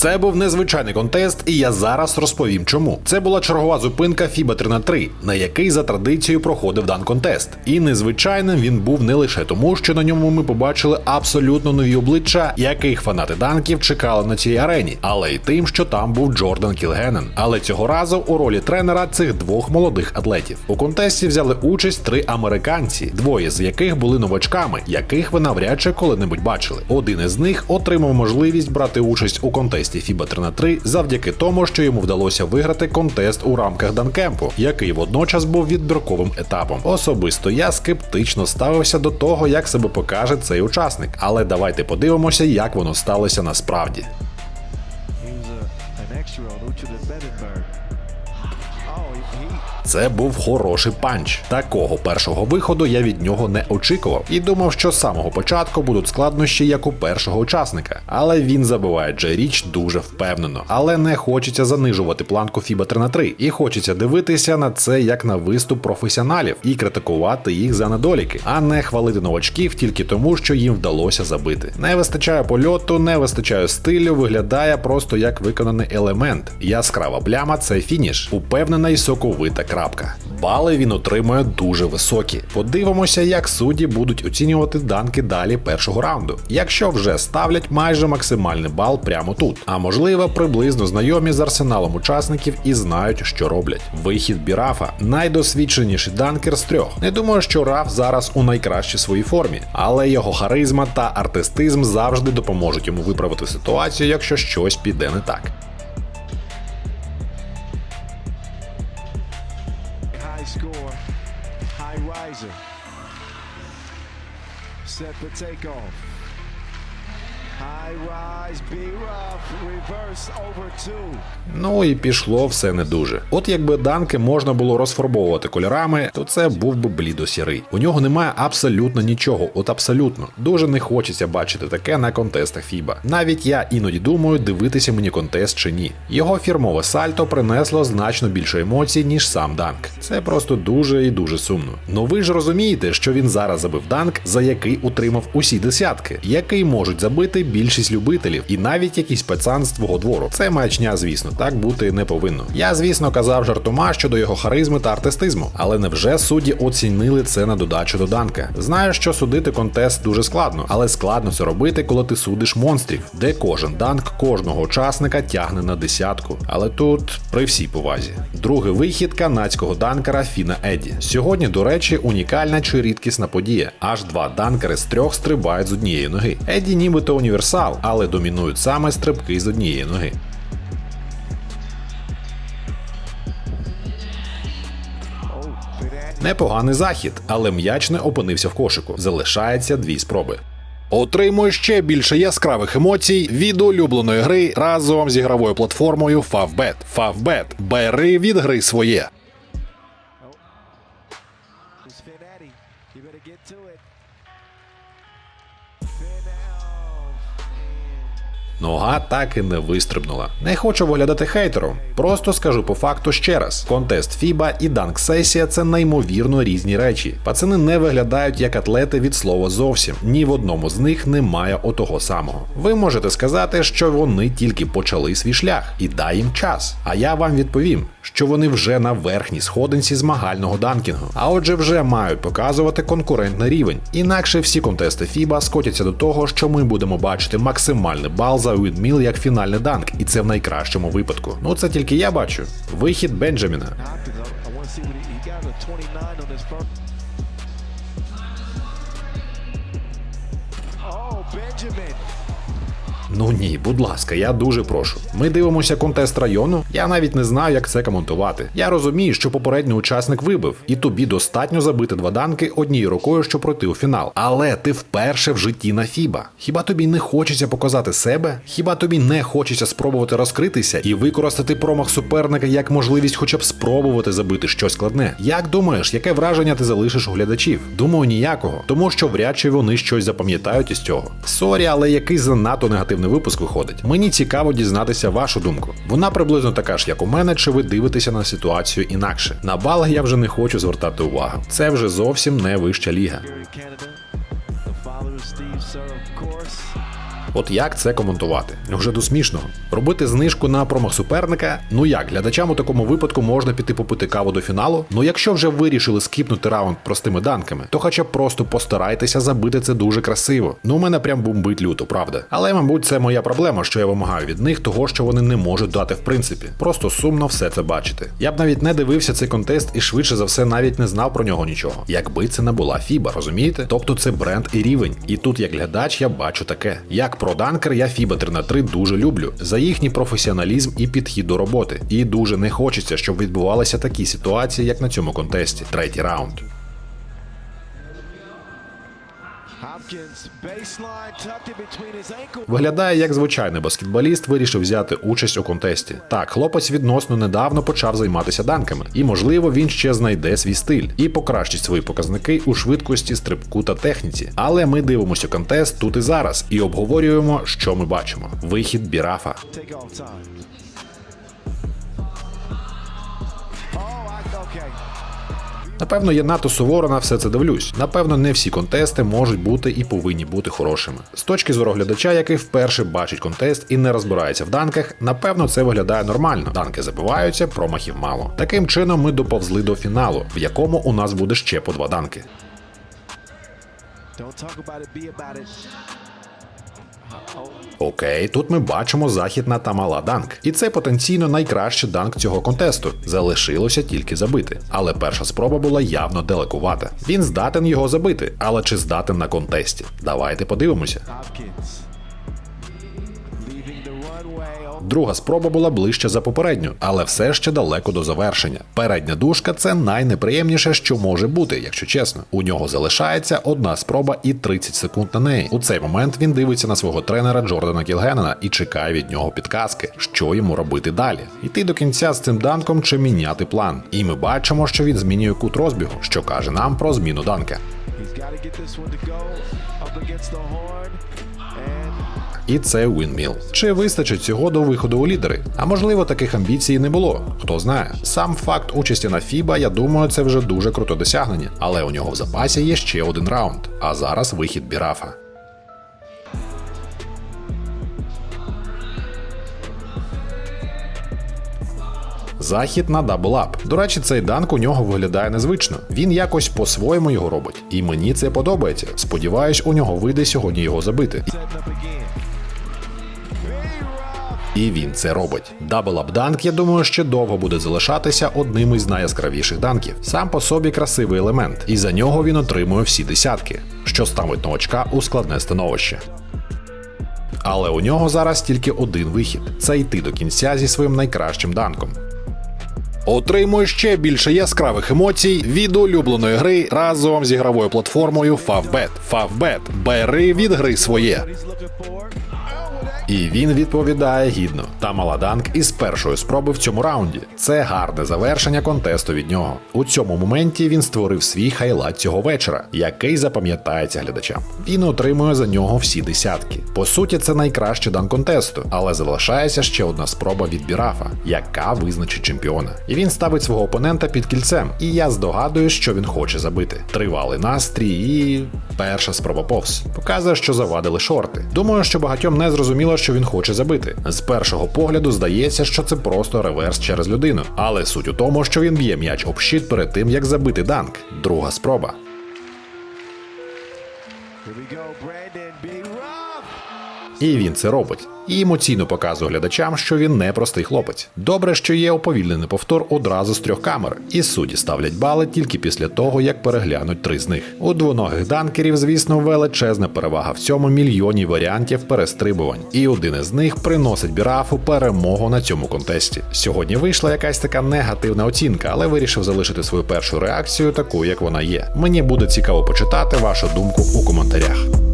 Це був незвичайний контест, і я зараз розповім чому. Це була чергова зупинка FIBA 3 на 3 на який за традицією проходив дан контест. І незвичайним він був не лише тому, що на ньому ми побачили абсолютно нові обличчя, яких фанати данків чекали на цій арені, але й тим, що там був Джордан Кілгенен. Але цього разу у ролі тренера цих двох молодих атлетів. У контесті взяли участь три американці, двоє з яких були новачками, яких ви навряд чи коли-небудь бачили. Один із них отримав можливість брати участь у контесті FIBA 3 на 3 завдяки тому, що йому вдалося виграти контест у рамках данкемпу, який водночас був відбірковим етапом. Особисто я скептично ставився до того, як себе покаже цей учасник, але давайте подивимося, як воно сталося насправді. Це був хороший панч. Такого першого виходу я від нього не очікував і думав, що з самого початку будуть складнощі, як у першого учасника. Але він забиває Джей-Річ дуже впевнено. Але не хочеться занижувати планку FIBA 3 на 3 і хочеться дивитися на це як на виступ професіоналів і критикувати їх за недоліки, а не хвалити новачків тільки тому, що їм вдалося забити. Не вистачає польоту, не вистачає стилю, виглядає просто як виконаний елемент. Яскрава пляма це фініш, упевнена і соковита крапка. Бали він отримує дуже високі. Подивимося, як судді будуть оцінювати данки далі першого раунду, якщо вже ставлять майже максимальний бал прямо тут. А можливо, приблизно знайомі з арсеналом учасників і знають, що роблять. Вихід Бірафа найдосвідченіший данкер з трьох. Не думаю, що Раф зараз у найкращій своїй формі, але його харизма та артистизм завжди допоможуть йому виправити ситуацію, якщо щось піде не так. the takeoff. Ну і пішло все не дуже. От якби данки можна було розфарбовувати кольорами, то це був би блідо-сірий. У нього немає абсолютно нічого, от абсолютно. Дуже не хочеться бачити таке на контестах FIBA. Навіть я іноді думаю, дивитися мені контест чи ні. Його фірмове сальто принесло значно більше емоцій, ніж сам данк. Це просто дуже і дуже сумно. Ну ви ж розумієте, що він зараз забив данк, за який утримав усі десятки, який можуть забити більшість любителів, і навіть якийсь пацан з твого двору. Це маячня, звісно, так бути не повинно. Я, звісно, казав жартома щодо його харизми та артистизму, але невже судді оцінили це на додачу до данка? Знаю, що судити контест дуже складно, але складно це робити, коли ти судиш монстрів, де кожен данк кожного учасника тягне на десятку. Але тут при всій повазі. Другий вихід канадського данкера Фіна Едді. Сьогодні, до речі, унікальна чи рідкісна подія. Аж два данкери з трьох стрибають з однієї ноги. Едді нібито універсал, але домінують саме стрибки з однієї ноги. Непоганий захід, але м'яч не опинився в кошику. Залишається дві спроби. Отримуй ще більше яскравих емоцій від улюбленої гри разом з ігровою платформою Favbet. Favbet. Бери від гри своє. Fidel. Нога так і не вистрибнула. Не хочу виглядати хейтером. Просто скажу по факту ще раз: контест FIBA і данк сесія це неймовірно різні речі. Пацани не виглядають як атлети від слова зовсім. Ні в одному з них немає отого самого. Ви можете сказати, що вони тільки почали свій шлях, і дай їм час. А я вам відповім, що вони вже на верхній сходинці змагального данкінгу, а отже, вже мають показувати конкурентний рівень. Інакше всі контести FIBA скотяться до того, що ми будемо бачити максимальний бал за Уідміл як фінальний данк, і це в найкращому випадку. Ну це тільки я бачу. Вихід Бенджаміна. Hopkins, I, I want to see what he, he got a 29 on his first. Benjamin. Ну ні, будь ласка, я дуже прошу. Ми дивимося контест району. Я навіть не знаю, як це коментувати. Я розумію, що попередній учасник вибив, і тобі достатньо забити два данки однією рукою, щоб пройти у фінал. Але ти вперше в житті на Фіба. Хіба тобі не хочеться показати себе? Хіба тобі не хочеться спробувати розкритися і використати промах суперника як можливість, хоча б спробувати забити щось складне? Як думаєш, яке враження ти залишиш у глядачів? Думаю, ніякого, тому що вряд чи вони щось запам'ятають із цього. Сорі, але який занадто негативний випуск виходить. Мені цікаво дізнатися вашу думку. Вона приблизно така ж, як у мене, чи ви дивитеся на ситуацію інакше. На бали я вже не хочу звертати увагу. Це вже зовсім не вища ліга. От як це коментувати? Вже до смішного. Робити знижку на промах суперника. Ну як, глядачам у такому випадку можна піти попити каву до фіналу. Ну якщо вже вирішили скіпнути раунд простими данками, то хоча б просто постарайтеся забити це дуже красиво. Ну, у мене прям бомбить люто, правда. Але, мабуть, це моя проблема, що я вимагаю від них того, що вони не можуть дати в принципі. Просто сумно все це бачити. Я б навіть не дивився цей контест і швидше за все навіть не знав про нього нічого. Якби це не була Фіба, розумієте? Тобто це бренд і рівень. І тут, як глядач, я бачу таке. Як про данкер, я Фіба 3 на 3 дуже люблю за їхній професіоналізм і підхід до роботи. І дуже не хочеться, щоб відбувалися такі ситуації, як на цьому контесті. Третій раунд. Виглядає як звичайний баскетболіст вирішив взяти участь у контесті. Так, хлопець відносно недавно почав займатися данками, і можливо він ще знайде свій стиль і покращить свої показники у швидкості, стрибку та техніці. Але ми дивимося контест тут і зараз і обговорюємо, що ми бачимо. Вихід бірафа. Напевно, я надто суворо на все це дивлюсь. Напевно, не всі контести можуть бути і повинні бути хорошими. З точки зору глядача, який вперше бачить контест і не розбирається в данках, напевно, це виглядає нормально. Данки забиваються, промахів мало. Таким чином, ми доповзли до фіналу, в якому у нас буде ще по два данки. Don't talk about it, be about it. Окей, тут ми бачимо захід на Тамала Данк. І це потенційно найкращий данк цього контесту. Залишилося тільки забити. Але перша спроба була явно далекувата. Він здатен його забити, але чи здатен на контесті? Давайте подивимося. Друга спроба була ближче за попередню, але все ще далеко до завершення. Передня дужка це найнеприємніше, що може бути, якщо чесно. У нього залишається одна спроба і 30 секунд на неї. У цей момент він дивиться на свого тренера Джордана Кілгенена і чекає від нього підказки, що йому робити далі. Йти до кінця з цим данком чи міняти план. І ми бачимо, що він змінює кут розбігу, що каже нам про зміну данка. he's got get this one to go up against the horn. And І це Windmill. Чи вистачить цього до виходу у лідери? А можливо, таких амбіцій не було. Хто знає. Сам факт участі на FIBA, я думаю, це вже дуже круте досягнення. Але у нього в запасі є ще один раунд. А зараз вихід Бірафа. Захід на дабл-ап. До речі, цей данк у нього виглядає незвично. Він якось по-своєму його робить. І мені це подобається. Сподіваюсь, у нього вийде сьогодні його забити. І він це робить. Дабл-ап данк, я думаю, ще довго буде залишатися одним із найяскравіших данків. Сам по собі красивий елемент, і за нього він отримує всі десятки, що ставить новачка у складне становище. Але у нього зараз тільки один вихід це йти до кінця зі своїм найкращим данком. Отримуй ще більше яскравих емоцій від улюбленої гри разом з ігровою платформою Favbet. Favbet. Бери від гри своє. І він відповідає гідно. Та Маладанк із першої спроби в цьому раунді. Це гарне завершення контесту від нього. У цьому моменті він створив свій хайлайт цього вечора, який запам'ятається глядачам. Він отримує за нього всі десятки. По суті, це найкращий дан контесту, але залишається ще одна спроба від Бірафа, яка визначить чемпіона. І він ставить свого опонента під кільцем. І я здогадуюсь, що він хоче забити. Тривалий настрій і перша спроба повз. Показує, що завадили шорти. Думаю, що багатьом не зрозуміло, що він хоче забити. З першого погляду здається, що це просто реверс через людину. Але суть у тому, що він б'є м'яч об щит перед тим, як забити данк. Друга спроба. Here we go, Brandon. B-Rock. І він це робить. І емоційно показує глядачам, що він не простий хлопець. Добре, що є уповільнений повтор одразу з трьох камер, і судді ставлять бали тільки після того, як переглянуть три з них. У двоногих данкерів, звісно, величезна перевага в цьому мільйоні варіантів перестрибувань. І один із них приносить Бірафу перемогу на цьому контесті. Сьогодні вийшла якась така негативна оцінка, але вирішив залишити свою першу реакцію такою, як вона є. Мені буде цікаво почитати вашу думку у коментарях.